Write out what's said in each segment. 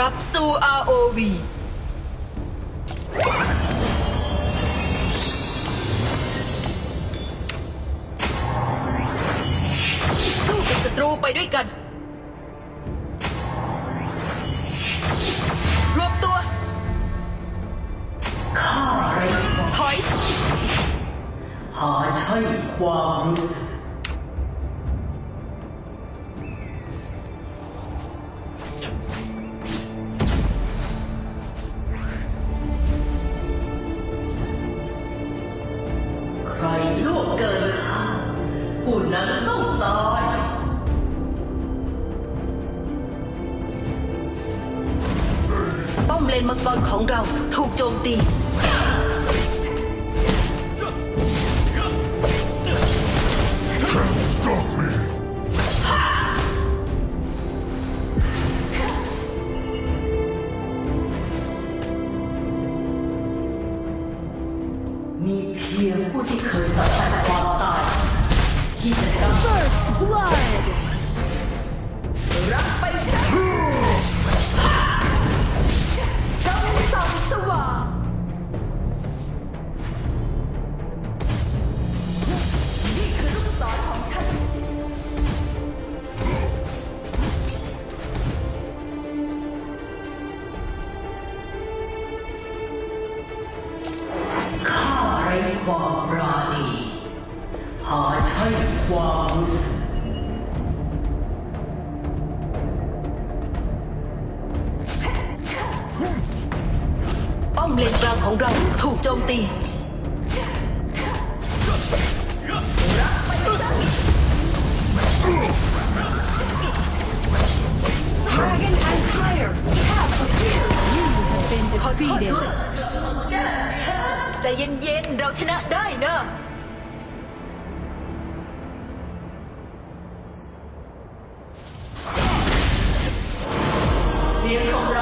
รับสู่ ROV สู้กับศัตรูไปด้วยกัน รวมตัวถอยหาใช่ความรู้สึก รของเราถูกโจมตี ของเราถูกโจมตี Dragon and Slayer have appeared. You have been ขอโทษ defeated. ด้วยใจเย็นๆ เราชนะได้นะเสียงของเรา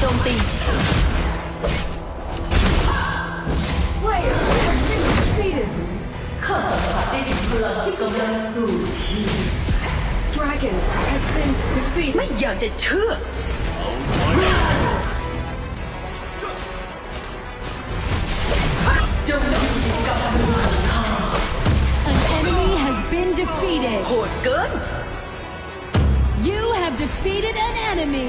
โจมตี Slayer has been defeated. ข้าสัมผัสได้ถึงพลังที่กำลังสู่ชีวิต Dragon has been defeated. ไม่อยากจะเชื่อ จงมีจิตกำมือ An enemy has been defeated. โหดเกิน You have defeated an enemy.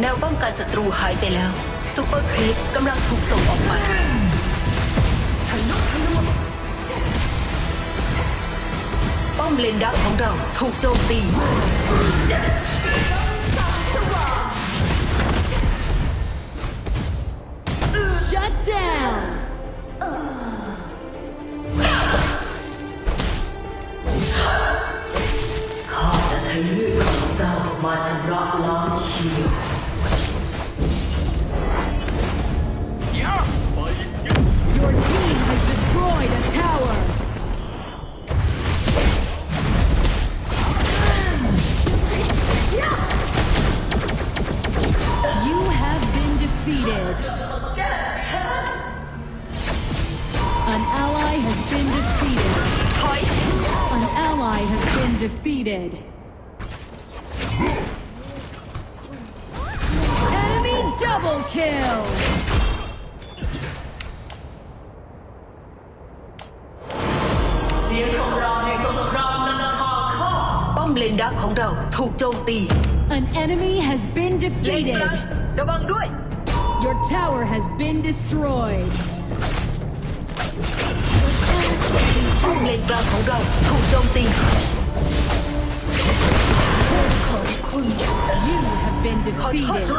แนวป้องกันศัตรูหายไปแล้วซูเปอร์ครีปกำลังถูกส่งออกมาป้อมเลนดักของเราถูกโจมตี Shut down. defeated. An ally has been defeated. An ally has been defeated. Enemy double kill! Bom lên đá của chúng ta bị tiêu. An enemy has been defeated. ระวังด้วย your tower has been destroyed. You have been defeated.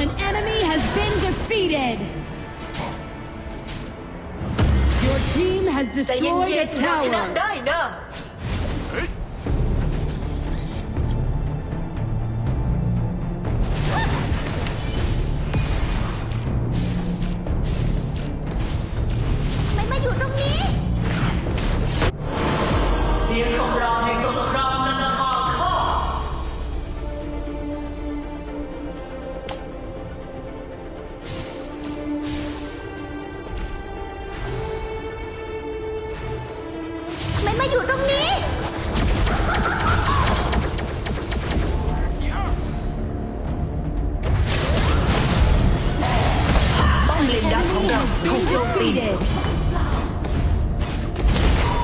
An enemy has been defeated. Your team has destroyed a tower. has been defeated.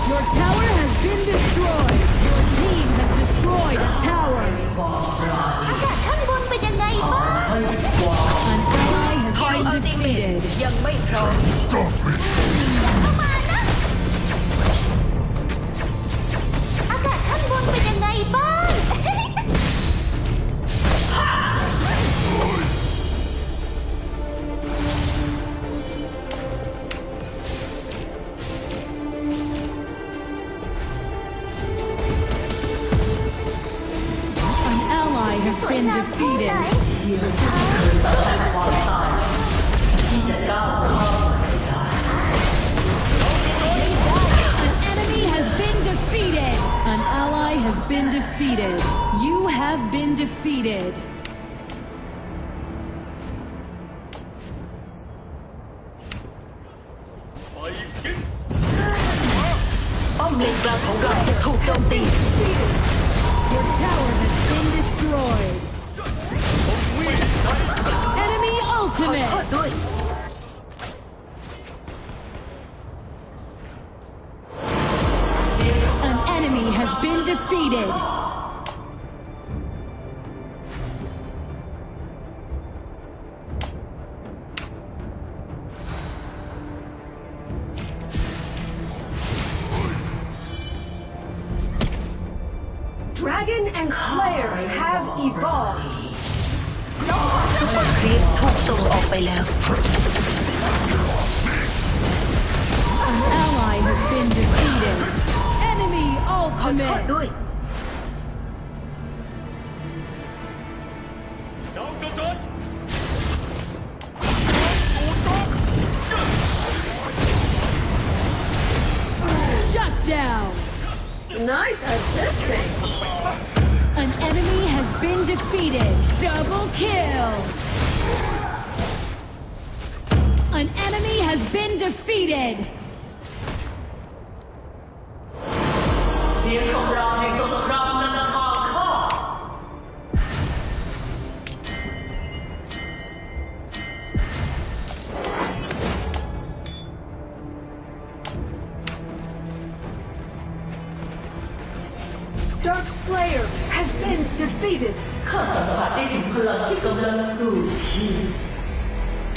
Your tower has been destroyed. Your team has destroyed a tower. An ally has been defeated. Stop it. defeated. You have been defeated. Your tower has been destroyed. Enemy ultimate! An enemy has been defeated. Dragon and Slayer have evolved. ซุปเปอร์ครีปถูกส่งออกไปแล้ว An ally has been defeated. Enemy ultimate. kill! An enemy has been defeated! Vehicle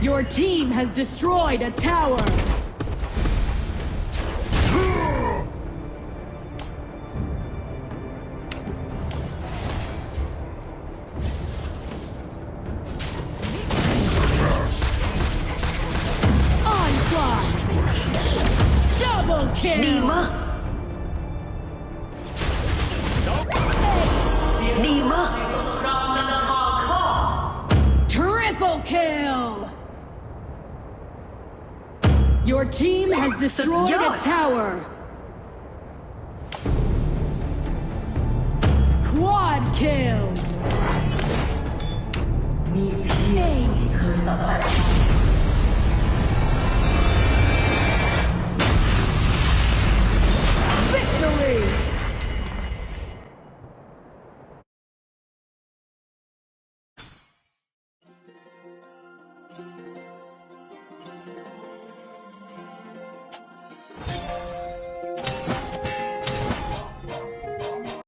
Your team has destroyed a tower! Nima? Nima? Your team has destroyed a tower. Quad kills. Me.